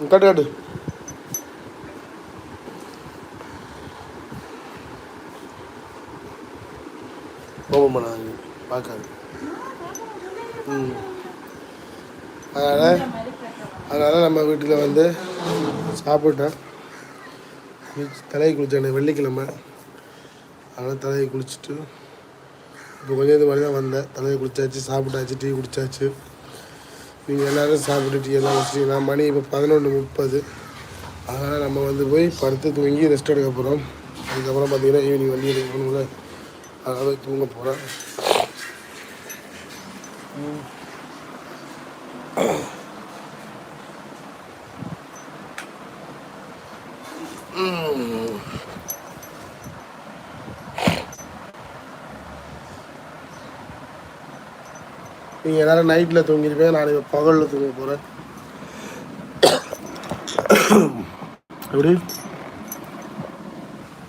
காட்டு காட்டு. கோபம் பண்ணாங்க பார்க்காது. ம். அதனால் அதனால் நம்ம வீட்டில் வந்து சாப்பிட்டேன் தலையை குளித்தேன் வெள்ளிக்கிழமை. அதனால் தலையை குளிச்சுட்டு இப்போ கொஞ்சம் இது மாதிரி தான் வந்தேன். தலையை குளிச்சாச்சு சாப்பிட்டாச்சு டீ குடித்தாச்சு நீங்கள் எல்லோரும் சாப்பிட்டுட்டு டீ எல்லாம் குடிச்சிட்டிங்கன்னா மணி இப்போ பதினொன்று முப்பது. அதனால் நம்ம வந்து போய் படுத்து தூங்கி ரெஸ்ட் எடுக்க போகிறோம் அதுக்கப்புறம் பார்த்தீங்கன்னா ஈவினிங் வண்டி எடுக்க போகணும்ல அதனால் போய் தூங்க போகிறேன் நீங்கள் எல்லோரும் நைட்டில் தூங்கிருப்பேன் நான் இப்போ பகலில் தூங்க போகிறேன் எப்படி?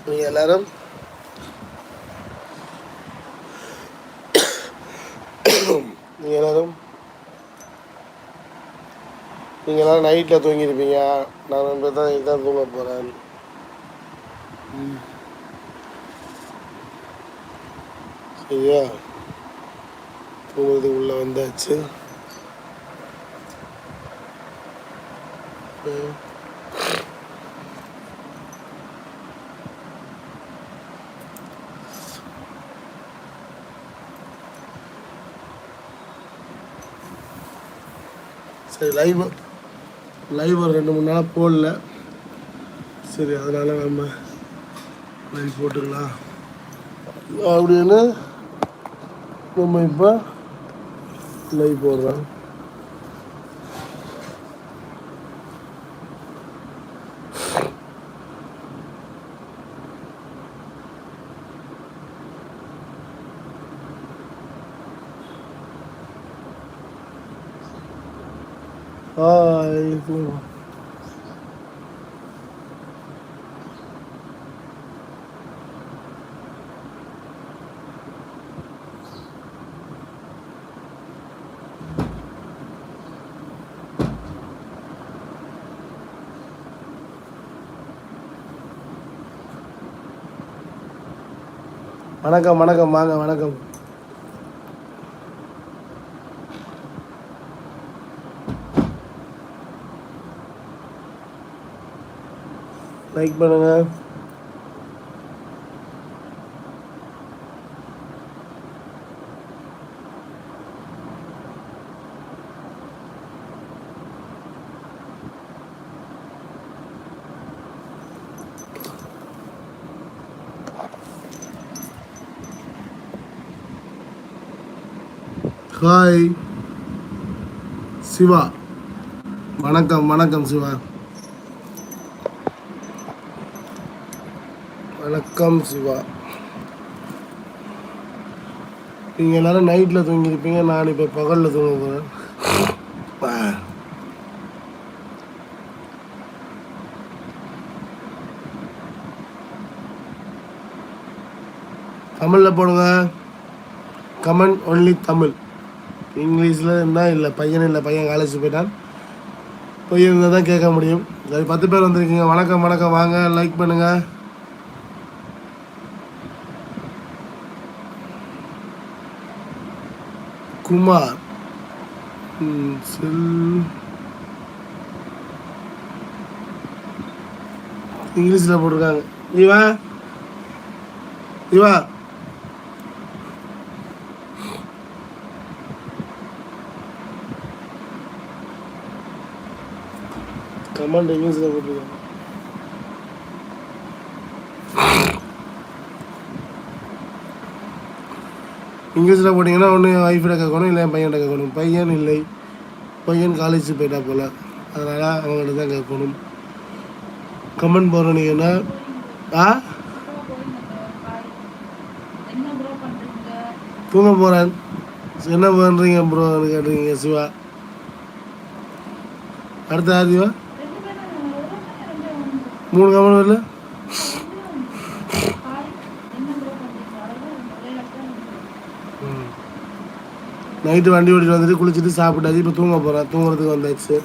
நீங்கள் எல்லாரும்? நீங்கள் எல்லாரும்? நீங்கள் எல்லாரும் நைட்டில் தூங்கியிருப்பீங்க நான் இப்போ தான் இதுதான் தூங்க போகிறேன் சரியா? தூங்குறதுக்கு உள்ளே வந்தாச்சு. சரி லைவ் லைவ் ஒரு ரெண்டு மூணு நாளாக போடல. சரி அதனால் நம்ம லைவ் போட்டுக்கலாம். அப்படின்னு நம்ம இப்போ லைவ் போடுறோம் ஹாய் வணக்கம் வணக்கம் வாங்க வணக்கம். லைக் பண்ணுங்க. ஹாய். சிவா. வணக்கம் வணக்கம் சிவா. வணக்கம் சிவா. நீங்கள் எல்லாரும் நைட்டில் தூங்கியிருப்பீங்க நான் இப்போ பகலில் தூங்க போகிறேன் தமிழில் போடுங்க. Comment only Tamil. இங்கிலீஷில் இருந்தால் இல்லை பையன் இல்லை பையன் காலேஜ் போயிட்டான். பையன் இருந்தால் தான் கேட்க முடியும். சரி பத்து பேர் வந்திருக்கீங்க. வணக்கம் வணக்கம். வாங்க லைக் பண்ணுங்கள் குமார். செல். இங்கிலீஷில் போட்டிருக்காங்க. இவா இவா கமெண்ட் இங்கிலீஷில் போட்டிருக்காங்க இங்கிலீஷில் போட்டிங்கன்னா ஒன்று என் கேட்கணும் இல்லை என் பையன்கிட்ட கேட்கணும் பையன் இல்லை. பையன் காலேஜ் போயிட்டா போல். அதனால் அவங்கள்ட்ட தான் கேட்கணும் கமெண்ட் போடுறீங்கன்னா நீங்கள் ஆ என்ன? ப்ரோ தூங்க போகிறேன் என்ன பண்ணுறீங்க ப்ரோன்னு கேட்டுருக்கீங்க சிவா. அடுத்த ஆதிவா சிவா ரெண்டு பேரும் ஒரு ரெண்டு ஒன்று மூணு ஒரே இடத்துல நைட்டு வண்டி ஓட்டிட்டு வந்துட்டு குளிச்சுட்டு சாப்பிட்டாச்சு இப்போ தூங்க போகிறேன் தூங்குறதுக்கு வந்தாச்சு.